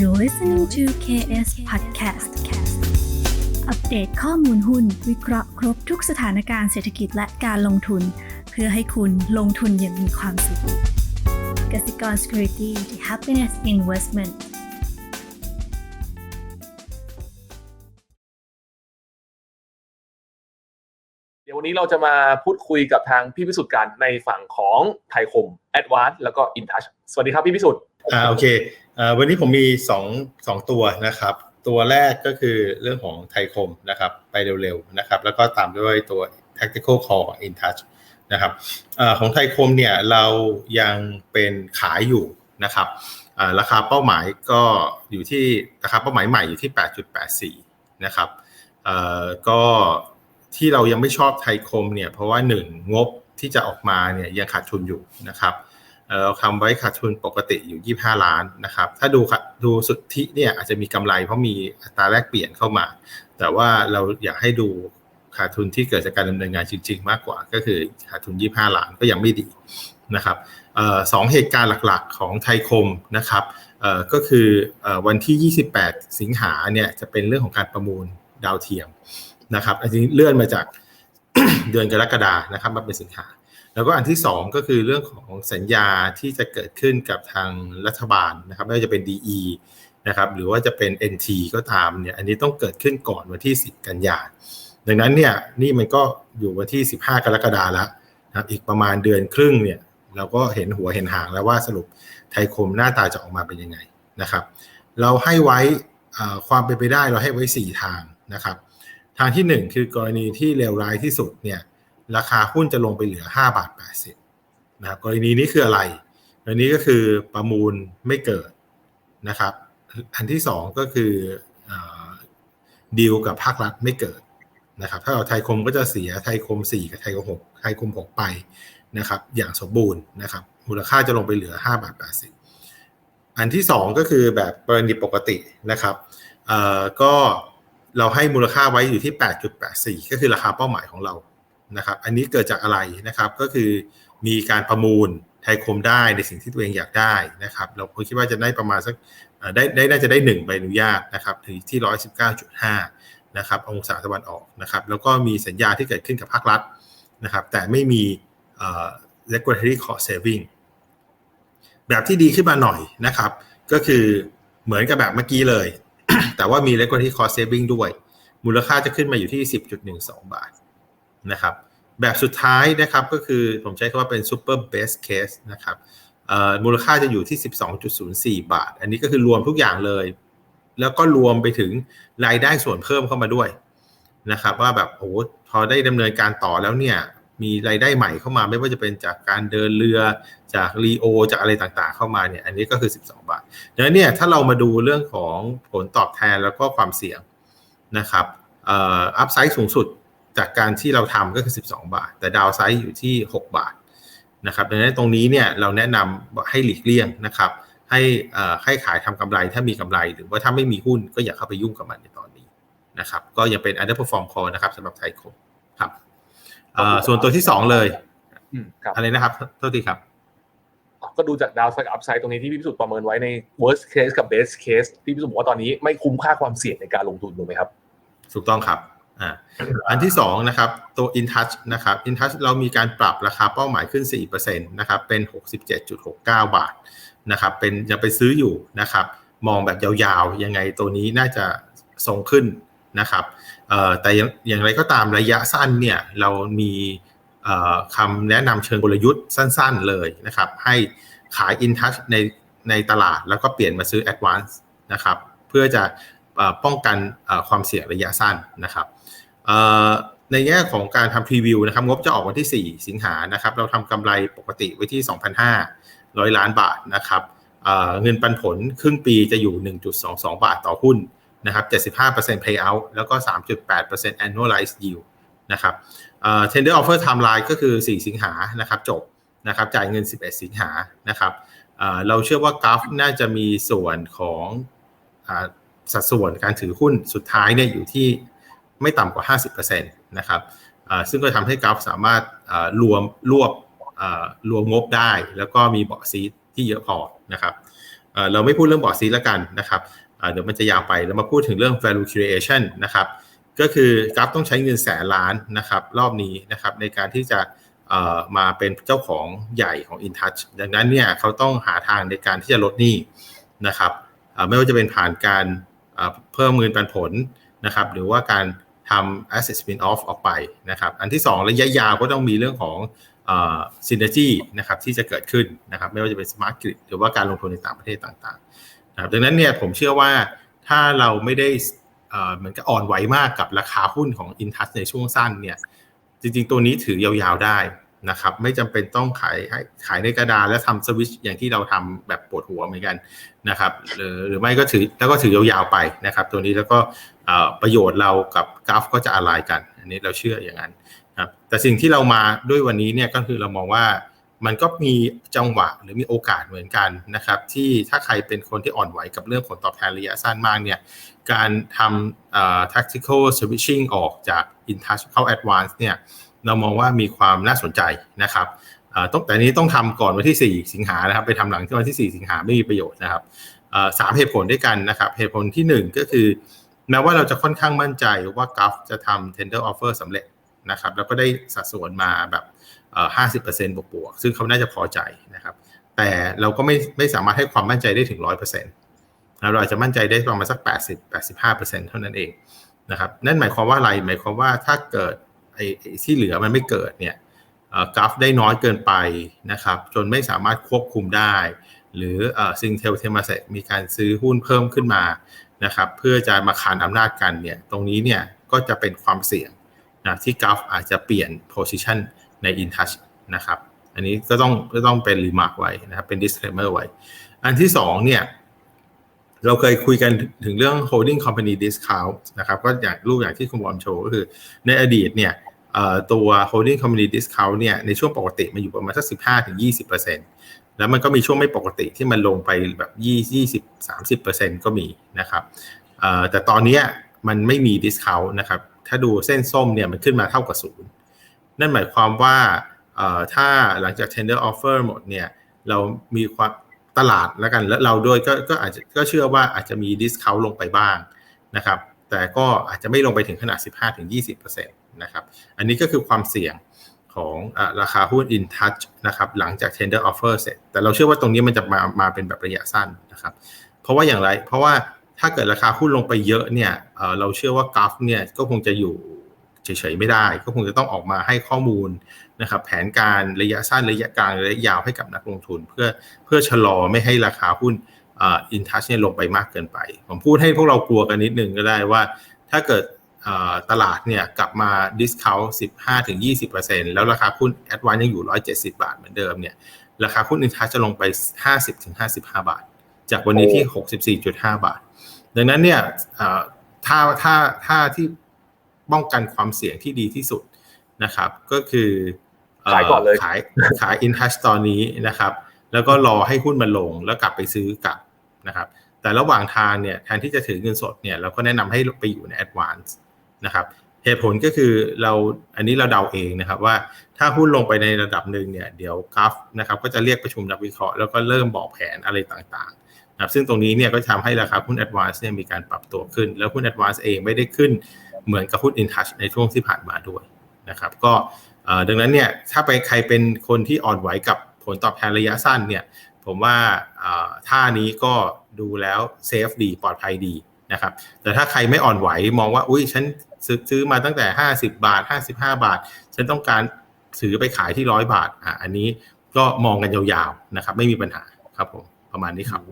You're listening to KS Podcast อัปเดตข้อมูลหุ้น วิเคราะห์ครบทุกสถานการณ์เศรษฐกิจและการลงทุน เพื่อให้คุณลงทุนอย่างมีความสุขกสิกร Security the Happiness Investment เดี๋ยววันนี้เราจะมาพูดคุยกับทางพี่พิสุทธิ์กันในฝั่งของไทยคม a d v a n c e แล้วก็ InTouch สวัสดีครับพี่พิสุทธิ์อ่าโอเคอ่า วันนี้ผมมีสองสองตัวนะครับ ตัวแรกก็คือเรื่องของไทยคมนะครับ ไปเร็วๆนะครับ แล้วก็ตามด้วยตัว tactical call ของ InTouch นะครับอของไทยคมเนี่ยเรายังเป็นขายอยู่นะครับราคาเป้าหมายก็อยู่ที่ราคาเป้าหมายใหม่อยู่ที่ 8.84 นะครับก็ที่เรายังไม่ชอบไทยคมเนี่ยเพราะว่าหนึ่งงบที่จะออกมาเนี่ยยังขาดทุนอยู่นะครับ เราทำไว้ขาดทุนปกติอยู่ 25 ล้านนะครับ ถ้าดูดูสุทธิเนี่ยอาจจะมีกำไรเพราะมีอัตราแลกเปลี่ยนเข้ามา แต่ว่าเราอยากให้ดูขาดทุนที่เกิดจากการดำเนินงานจริง ๆ มากกว่า ก็คือขาดทุน 25 ล้านก็ยังไม่ดีนะครับออสองเหตุการณ์หลักๆของไทยคมนะครับก็คืออวันที่ 28 สิงหาเนี่ยจะเป็นเรื่องของการประมูลดาวเทียมนะครับอันนี้เลื่อนมาจากเดือนกรกฎานะครับมาเป็นสิงหา แล้วก็อันที่ 2 ก็คือเรื่องของสัญญาที่จะเกิดขึ้นกับทางรัฐบาลนะครับไม่ว่าจะเป็น DE นะครับหรือว่าจะเป็น NT ก็ตามเนี่ยอันนี้ต้องเกิดขึ้นก่อนวันที่ 10 กันยาดังนั้นเนี่ยนี่มันก็อยู่วันที่ 15 กรกฎาแล้วนะครับอีกประมาณเดือนครึ่งเนี่ยเราก็เห็นหัวเห็นหางแล้วว่าสรุปไทยคมหน้าตาจะออกมาเป็นยังไงนะครับ เราให้ไว้อ่าความเป็นไปได้เราให้ไว้ 4 ทางนะครับ ทางที่ 1 คือกรณีที่เลวร้ายที่สุดเนี่ย ราคาหุ้นจะลงไปเหลือ5บาท80นะครับกรณีนี้คืออะไรกรณีก็คือประมูลไม่เกิดนะครับ อันที่ 2 ก็คือดีลกับภาครัฐไม่เกิดนะครับถ้าเอาไทยคมก็จะเสียไทยคม 4 กับไทยคม 6 ไทยคม 6 ไปนะครับอย่างสมบูรณ์นะครับมูลค่าจะลงไปเหลือ5บาท80 อันที่ 2 ก็คือแบบกรณีปกตินะครับเออก็เราให้มูลค่าไว้อยู่ที่ 8.84 ก็คือราคาเป้าหมายของเรา นะครับ อันนี้เกิดจากอะไรนะครับ ก็คือมีการประมูลไทยคมได้ในสิ่งที่ตัวเองอยากได้นะครับ เราคิดว่าจะได้ประมาณสักได้ได้น่าจะได้1ใบอนุญาตนะครับถึงที่119.5นะครับองศาตะวันออกนะครับ แล้วก็มีสัญญาที่เกิดขึ้นกับภาครัฐนะครับ แต่ไม่มี regulatory cost saving แบบที่ดีขึ้นมาหน่อยนะครับ ก็คือเหมือนกับแบบเมื่อกี้เลย แต่ว่ามี regulatory cost saving ด้วย มูลค่าจะขึ้นมาอยู่ที่ 10.12 บาท นะครับแบบสุดท้ายนะครับก็คือผมใช้คำว่าเป็น super best case นะครับมูลค่าจะอยู่ที่ 12.04 บาท อันนี้ก็คือรวมทุกอย่างเลย แล้วก็รวมไปถึงรายได้ส่วนเพิ่มเข้ามาด้วยนะครับ ว่าแบบโอ้พอได้ดำเนินการต่อแล้วเนี่ยมีรายได้ใหม่เข้ามาไม่ว่าจะเป็นจากการเดินเรือจากรีโอจากอะไรต่างๆ เข้ามาเนี่ยอันนี้ก็คือ 12 บาทดังนั้นเนี่ยถ้าเรามาดูเรื่องของผลตอบแทนแล้วก็ความเสี่ยงนะครับอัพไซด์สูงสุด จากการที่เราทำก็คือ 12 บาท แต่ดาวไซด์อยู่ที่ 6 บาทนะครับดังนั้นตรงนี้เนี่ยเราแนะนำให้หลีกเลี่ยงนะครับให้ให้ขายทำกำไรถ้ามีกำไร หรือว่าถ้าไม่มีหุ้นก็อย่าเข้าไปยุ่งกับมันในตอนนี้นะครับก็ยังเป็น underperform call นะครับสำหรับไทยคมครับส่วนตัวที่ 2 เลยอะไรนะครับโทษทีครับก็ดูจากดาวไซด์กับอัพไซด์ตรงนี้ที่พี่พิสุทธิ์ประเมินไว้ใน worst case กับ best case ที่พี่พิสุทธิ์บอกว่าตอนนี้ไม่คุ้มค่าความเสี่ยงในการลงทุนถูกไหมครับ ถูกต้องครับ อ่าอันที่2นะครับตัว InTouch นะครับ InTouch เรามีการปรับราคาเป้าหมายขึ้น4%นะครับเป็น 67.69 บาทนะครับเป็นยังไปซื้ออยู่นะครับมองแบบยาวๆ ยังไงตัวนี้น่าจะทรงขึ้นนะครับแต่อย่างไรก็ตามระยะสั้นเนี่ยเรามีคำแนะนำเชิงกลยุทธ์สั้นๆเลยนะครับให้ขาย InTouch ในในตลาดแล้วก็เปลี่ยนมาซื้อ Advance นะครับเพื่อจะป้องกันความเสี่ยงระยะสั้นนะครับ ในแง่ของการทำพรีวิวนะครับงบจะออกวันที่ 4 สิงหานะครับเราทำกำไรปกติไว้ที่ 2,500 ล้านบาทนะครับเงินปันผลครึ่งปีจะอยู่ 1.22 บาทต่อหุ้นนะครับ75% payout แล้วก็ 3.8% annualized yield นะครับ tender offer timeline ก็คือ 4 สิงหานะครับจบนะครับจ่ายเงิน 11 สิงหานะครับเราเชื่อว่ากราฟน่าจะมีส่วนของสัดส่วนการถือหุ้นสุดท้ายเนี่ยอยู่ที่ ไม่ต่ำกว่า 50%นะครับซึ่งก็ทำให้กราฟสามารถรวมรวบรวมงบได้ แล้วก็มีเบาะซีที่เยอะพอนะครับเราไม่พูดเรื่องบอร์ดซีแล้วกันนะครับเดี๋ยวมันจะยาวไปเรามาพูดถึงเรื่อง value creation นะครับก็คือกราฟต้องใช้เงินแสนล้านนะครับรอบนี้นะครับในการที่จะมาเป็นเจ้าของใหญ่ของ InTouch ดังนั้นเนี่ยเขาต้องหาทางในการที่จะลดหนี้นะครับไม่ว่าจะเป็นผ่านการเพิ่มเงินปันผลนะครับหรือว่าการ ทำ asset spin off ออกไปนะครับ อันที่ 2 ระยะยาวก็ต้องมีเรื่องของซินเนจีนะครับที่จะเกิดขึ้นนะครับไม่ว่าจะเป็น smart grid หรือว่าการลงทุนในต่างประเทศต่างๆนะครับดังนั้นเนี่ยผมเชื่อว่าถ้าเราไม่ได้เหมือนกับอ่อนไหวมากกับราคาหุ้นของ InTouch ในช่วงสั้นเนี่ยจริงๆตัวนี้ถือยาวๆได้ นะครับไม่จำเป็นต้องขายขายในกระดาษแล้วทำสวิชอย่างที่เราทำแบบปวดหัวเหมือนกันนะครับหรือหรือไม่ก็ถือแล้วก็ถือยาวๆไปนะครับ ตัวนี้แล้วก็ประโยชน์เรากับกราฟก็จะอะไรกัน อันนี้เราเชื่ออย่างนั้นครับแต่สิ่งที่เรามาด้วยวันนี้เนี่ยก็คือเรามองว่ามันก็มีจังหวะหรือมีโอกาสเหมือนกันนะครับ ที่ถ้าใครเป็นคนที่อ่อนไหวกับเรื่องผลตอบแทนระยะสั้นมากเนี่ย การทำ tactical switching ออกจาก InTouch เข้า Advance เนี่ยเรามองว่ามีความน่าสนใจนะครับต้องแต่นี้ต้องทำก่อนวันที่ 4 สิงหานะครับ ไปทำหลังที่วันที่ 4 สิงหาไม่มีประโยชน์นะครับสามเหตุผลด้วยกันนะครับเหตุผลที่ 1 ก็คือแม้ว่าเราจะค่อนข้างมั่นใจว่ากราฟจะทำ tender offer สำเร็จนะครับแล้วก็ได้สัดส่วนมาแบบ 50%บวกบวกซึ่งเขาน่าจะพอใจนะครับ แต่เราก็ไม่ไม่สามารถให้ความมั่นใจได้ถึง 100%นะเราอาจจะมั่นใจได้ประมาณสัก 80-85%เท่านั้นเองนะครับนั่นหมายความว่าอะไรหมายความว่าถ้าเกิดไอ้ที่เหลือมันไม่เกิดเนี่ยกราฟได้น้อยเกินไปนะครับจนไม่สามารถควบคุมได้ หรือซิงเทลเทมาเซมีการซื้อหุ้นเพิ่มขึ้นมานะครับเพื่อจะมาขานอำนาจกันเนี่ยตรงนี้เนี่ยก็จะเป็นความเสี่ยงนะที่กราฟอาจจะเปลี่ยน position ใน InTouch นะครับอันนี้ก็ต้องก็ต้องเป็นรีมาร์กไว้นะครับเป็น disclaimer ไว้ อันที่สองเนี่ย เราเคยคุยกันถึงเรื่อง holding company discount นะครับก็อย่างรูปอย่างที่คุณบอมโชว์ก็คือ ในอดีตเนี่ยตัว holding company discount เนี่ยในช่วงปกติมันอยู่ประมาณสัก 15-20%แล้วมันก็มีช่วงไม่ปกติที่มันลงไปแบบ20-30%ก็มีนะครับแต่ตอนนี้มันไม่มี discount นะครับถ้าดูเส้นส้มเนี่ยมันขึ้นมาเท่ากับศูนย์นั่นหมายความว่าถ้าหลังจาก tender offer หมดเนี่ยเรามีความ ตลาดแล้วกันแล้วเราด้วยก็ก็อาจจะก็เชื่อว่าอาจจะมี discount ลงไปบ้างนะครับแต่ก็อาจจะไม่ลงไปถึงขนาด 15-20%นะครับอันนี้ก็คือความเสี่ยงของอราคาหุ้น in touch นะครับหลังจาก tender offer เสร็จ แต่เราเชื่อว่าตรงนี้มันจะมามาเป็นแบบระยะสั้นนะครับเพราะว่าอย่างไรเพราะว่าถ้าเกิดราคาหุ้นลงไปเยอะเนี่ยเราเชื่อว่ากราฟเนี่ยก็คงจะอยู่ เฉยๆไม่ได้ ก็คงจะต้องออกมาให้ข้อมูลนะครับแผนการระยะสั้นระยะกลางระยะยาวให้กับนักลงทุน เพื่อเพื่อชะลอไม่ให้ราคาหุ้นอินทัชเนี่ยลงไปมากเกินไป ผมพูดให้พวกเรากลัวกันนิดนึงก็ได้ว่า ถ้าเกิดตลาดเนี่ยกลับมาดิสคาว15-20%แล้วราคาหุ้นแอดวานยังอยู่170บาทเหมือนเดิมเนี่ยราคาหุ้นอินทัชจะลงไป50-55บาท จากวันนี้ที่64.5บาท ดังนั้นเนี่ยถ้าถ้าถ้าที่ ป้องกันความเสี่ยงที่ดีที่สุดนะครับ ก็คือขายก่อนเลยขายขายอินทัชตอนนี้นะครับ แล้วก็รอให้หุ้นมันลงแล้วกลับไปซื้อกลับนะครับ แต่ระหว่างทางเนี่ยแทนที่จะถือเงินสดเนี่ยเราก็แนะนำให้ไปอยู่ในแอดวานซ์นะครับเหตุผลก็คือเราอันนี้เราเดาเองนะครับว่าถ้าหุ้นลงไปในระดับหนึ่งเนี่ยเดี๋ยวกราฟนะครับก็จะเรียกประชุมนักวิเคราะห์แล้วก็เริ่มบอกแผนอะไรต่างๆนะครับซึ่งตรงนี้เนี่ยก็ทำให้ราคาหุ้น Advance เนี่ยมีการปรับตัวขึ้น แล้วหุ้น Advance เองไม่ได้ขึ้น เหมือนกับหุ้น InTouch ในช่วงที่ผ่านมาด้วยนะครับก็ดังนั้นเนี่ยถ้าไปใครเป็นคนที่อ่อนไหวกับผลตอบแทนระยะสั้นเนี่ยผมว่าท่านี้ก็ดูแล้วเซฟดีปลอดภัยดีนะครับแต่ถ้าใครไม่อ่อนไหวมองว่าอุ้ยฉันซื้อมาตั้งแต่ 50 บาท 55 บาท ฉันต้องการซื้อไปขายที่ร้อยบาทอะอันนี้ก็มองกันยาวๆนะครับไม่มีปัญหาครับผมประมาณนี้ครับ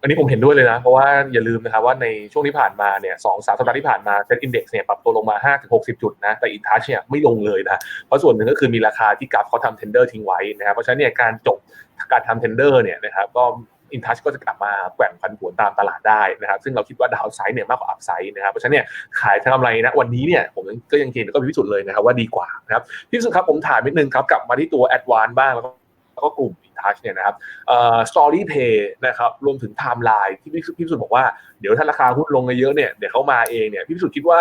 อันนี้ผมเห็นด้วยเลยนะ เพราะว่าอย่าลืมนะครับว่าในช่วงที่ผ่านมาเนี่ยสองสามสัปดาห์ที่ผ่านมาเซ็ตอินดี x เนี่ยปรับตัวลงมา5ถึง60 จุดนะแต่อินทัชเนี่ยไม่ลงเลยนะ เพราะส่วนหนึ่งก็คือมีราคาที่กราฟเขาทำเทนเดอร์ทิ้งไว้นะครับเพราะฉะนั้นเนี่ยการจบการทำเทนเดอร์เนี่ยนะครับก็อินทัชก็จะกลับมาแกว่งพันผวนตามตลาดได้นะครับ ซึ่งเราคิดว่าดาวไซด์เนี่ยมากกว่าอัพไซด์นะครับ เพราะฉะนั้นเนี่ยขายทางกำไรนะวันนี้เนี่ยผมก็ยังเห็นแล้วก็พิสูจน์เลยนะครับว่าดีกว่านะครับที่สุดครับผมถามนิดนึงครับกลับมาที่ตัวแอดวานบ้างแล้ว แล้วก็กลุ่ม InTouch เนี่ยนะครับเอ่อ Story Pay นะครับรวมถึง Time Line ที่พี่พี่สุดบอกว่าเดี๋ยวถ้าราคาหุ้นลงเยอะเนี่ยเดี๋ยวเขามาเองเนี่ยพี่พิสุทธิ์คิดว่า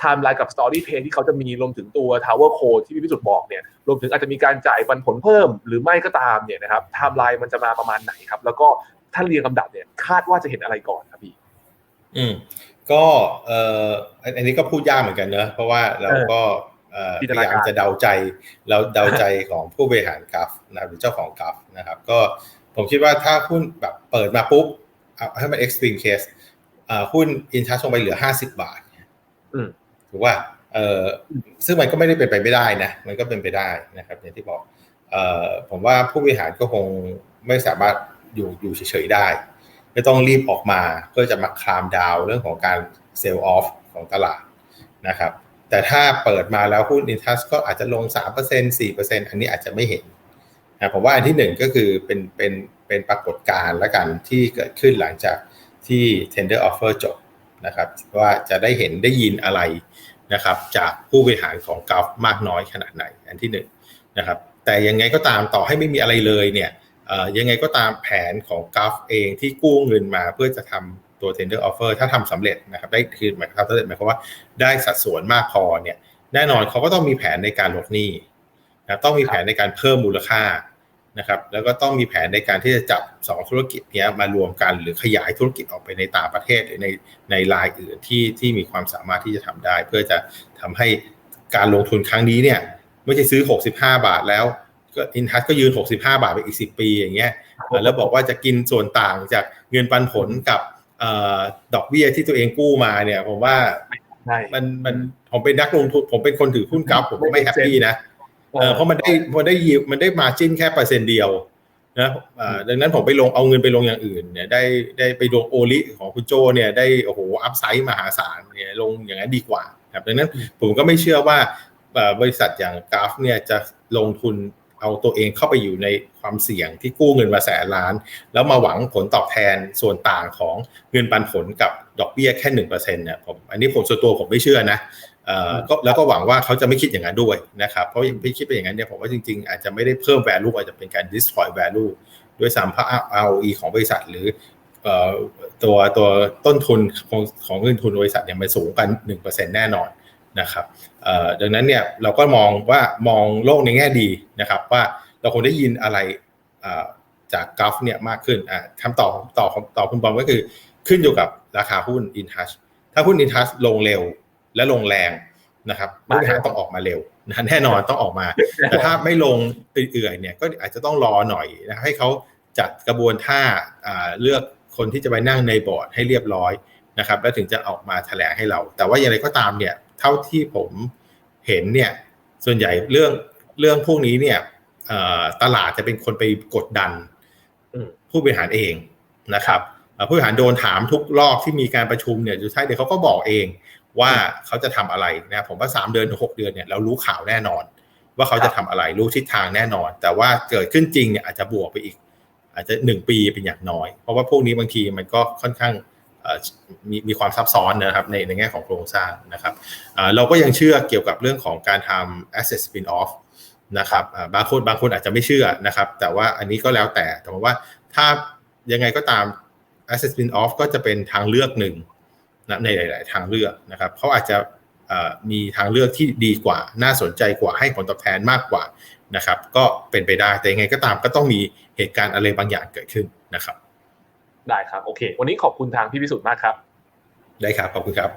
Time Line กับ Story Pay ที่เขาจะมีรวมถึงตัว Tower Code ที่พี่พิสุทธิ์บอกเนี่ยรวมถึงอาจจะมีการจ่ายปันผลเพิ่ม หรือไม่ก็ตามเนี่ยนะครับ Time Line มันจะมาประมาณไหนครับ แล้วก็ถ้าเรียงลำดับเนี่ยคาดว่าจะเห็นอะไรก่อนครับพี่อืมก็เอ่ออันนี้ก็พูดยากเหมือนกันเนอะเพราะว่าเราก็ พตนาการยายามจะเดาใจเราเดาใจของผู้บริหารกราฟนะครับหรือเจ้าของกราฟนะครับ ก็ผมคิดว่าถ้าหุ้นแบบเปิดมาปุ๊บเอาให้มัน extreme case อ่าหุ้นอินทัชลงไปเหลือ50บาทอืมถือว่าเอ่อซึ่งมันก็ไม่ได้เป็นไปไม่ได้นะ มันก็เป็นไปได้นะครับอย่างที่บอกเอ่อผมว่าผู้บริหารก็คงไม่สามารถอยู่อยู่เฉยๆได้ก็ต้องรีบออกมาเพื่อจะมาคลามดาวเรื่องของการเซลล์ออฟของตลาดนะครับ แต่ถ้าเปิดมาแล้วหุ้นอินทัสก็อาจจะลง 3% 4%อันนี้อาจจะไม่เห็นนะผมว่าอันที่หนึ่งก็คือเป็นเป็นเป็นปรากฏการณ์ละกันที่เกิดขึ้นหลังจากที่ tender offer จบนะครับว่าจะได้เห็นได้ยินอะไรนะครับจากผู้บริหารของก u ฟมากน้อยขนาดไหนอันที่หนึ่งนะครับแต่ยังไงก็ตามต่อให้ไม่มีอะไรเลยเนี่ยยังไงก็ตามแผนของกราฟเองที่กู้เงินมาเพื่อจะทำ ตัว tender offer ถ้าทำสำเร็จนะครับได้คือหมายความสำเร็จหมายความว่าได้สัดส่วนมากพอเนี่ยแน่นอนเขาก็ต้องมีแผนในการลดหนี้นะต้องมีแผนในการเพิ่มมูลค่านะครับแล้วก็ต้องมีแผนในการที่จะจับสองธุรกิจเนี้ยมารวมกันหรือขยายธุรกิจออกไปในต่างประเทศหรือในในรายอื่นที่ที่มีความสามารถที่จะทำได้ เพื่อจะทำให้การลงทุนครั้งนี้เนี่ยไม่ใช่ซื้อ 65 บาทแล้วก็อินทัสก็ยืน 65 บาทไปอีก 10 ปีอย่างเงี้ยแล้วบอกว่าจะกินส่วนต่างจากเงินปันผลกับ ดอกเบี้ยที่ตัวเองกู้มาเนี่ย ผมว่าใช่มันมันผมเป็นนักลงทุนผมเป็นคนถือหุ้นกราฟผมก็ไม่แฮปปี้นะเออเพราะมันได้มันได้ยิวมันได้มาจิ้นแค่เปอร์เซ็นต์เดียวนะเอ่อดังนั้นผมไปลงเอาเงินไปลงอย่างอื่นเนี่ยได้ได้ไปลงโอลิของคุณโจเนี่ยได้โอ้โหอัพไซด์มหาศาลเนี่ยลงอย่างนั้นดีกว่าครับดังนั้นผมก็ไม่เชื่อว่าเอ่อบริษัทอย่างกราฟเนี่ยจะลงทุน เอาตัวเองเข้าไปอยู่ในความเสี่ยงที่กู้เงินมาแสนล้าน แล้วมาหวังผลตอบแทนส่วนต่างของเงินปันผลกับดอกเบี้ยแค่หนึ่งเปอร์เซ็นต์เนี่ยผมอันนี้ผมส่วนตัวผมไม่เชื่อนะเอ่อก็แล้วก็หวังว่าเขาจะไม่คิดอย่างนั้นด้วยนะครับเพราะยังไม่คิดไปอย่างนั้นเนี่ยผมว่าจริงๆ อาจจะไม่ได้เพิ่ม value อาจจะเป็นการ destroy value ด้วยซ้ำเพราะ ROE ของบริษัทหรือเอ่อตัวตัวต้นทุนของของเงินทุนบริษัทเนี่ยมันสูงกันหนึ่งเปอร์เซ็นต์แน่นอน นะครับดังนั้นเนี่ยเราก็มองว่ามองโลกในแง่ดีนะครับ ว่าเราคงได้ยินอะไรจากกราฟเนี่ยมากขึ้นคำตอบตอบตอบคุณบอมก็คือขึ้นอยู่กับราคาหุ้น InTouch ถ้าหุ้น InTouch ลงเร็วและลงแรงนะครับผู้บริหารต้องออกมาเร็วนะแน่นอนต้องออกมา แต่ถ้าไม่ลงเอื่อยๆเนี่ยก็อาจจะต้องรอหน่อยนะให้เขาจัดกระบวนท่าเลือกคนที่จะไปนั่งในบอร์ดให้เรียบร้อยนะครับ แล้วถึงจะออกมาแถลงให้เรา แต่ว่าอย่างไรก็ตามเนี่ย เท่าที่ผมเห็นเนี่ยส่วนใหญ่เรื่องเรื่องพวกนี้เนี่ยเอ่อตลาดจะเป็นคนไปกดดันอืมผู้บริหารเองนะครับเอ่อผู้บริหารโดนถามทุกรอบที่มีการประชุมเนี่ยสุดท้ายเดี๋ยวเขาก็บอกเองว่าเขาจะทำอะไรนะผมว่าสามเดือนถึงหกเดือนเนี่ยเรารู้ข่าวแน่นอน ว่าเขาจะทำอะไรรู้ทิศทางแน่นอน แต่ว่าเกิดขึ้นจริงเนี่ยอาจจะบวกไปอีก อาจจะหนึ่งปีเป็นอย่างน้อย เพราะว่าพวกนี้บางทีมันก็ค่อนข้างเอ่อ มีมีความซับซ้อนนะครับในในแง่ของโครงสร้างนะครับเราก็ยังเชื่อเกี่ยวกับเรื่องของการทำ asset spin off นะครับบางคนบางคนอาจจะไม่เชื่อนะครับ แต่ว่าอันนี้ก็แล้วแต่แต่ว่าถ้ายังไงก็ตาม asset spin off ก็จะเป็นทางเลือกหนึ่งนะในหลาย ๆ ทางเลือกนะครับเขาอาจจะมีทางเลือกที่ดีกว่า น่าสนใจกว่าให้ผลตอบแทนมากกว่านะครับ ก็เป็นไปได้แต่ยังไงก็ตามก็ต้องมีเหตุการณ์อะไรบางอย่างเกิดขึ้นนะครับ ได้ครับโอเค วันนี้ขอบคุณทางพี่พิสุทธิ์มากครับ ได้ครับขอบคุณครับ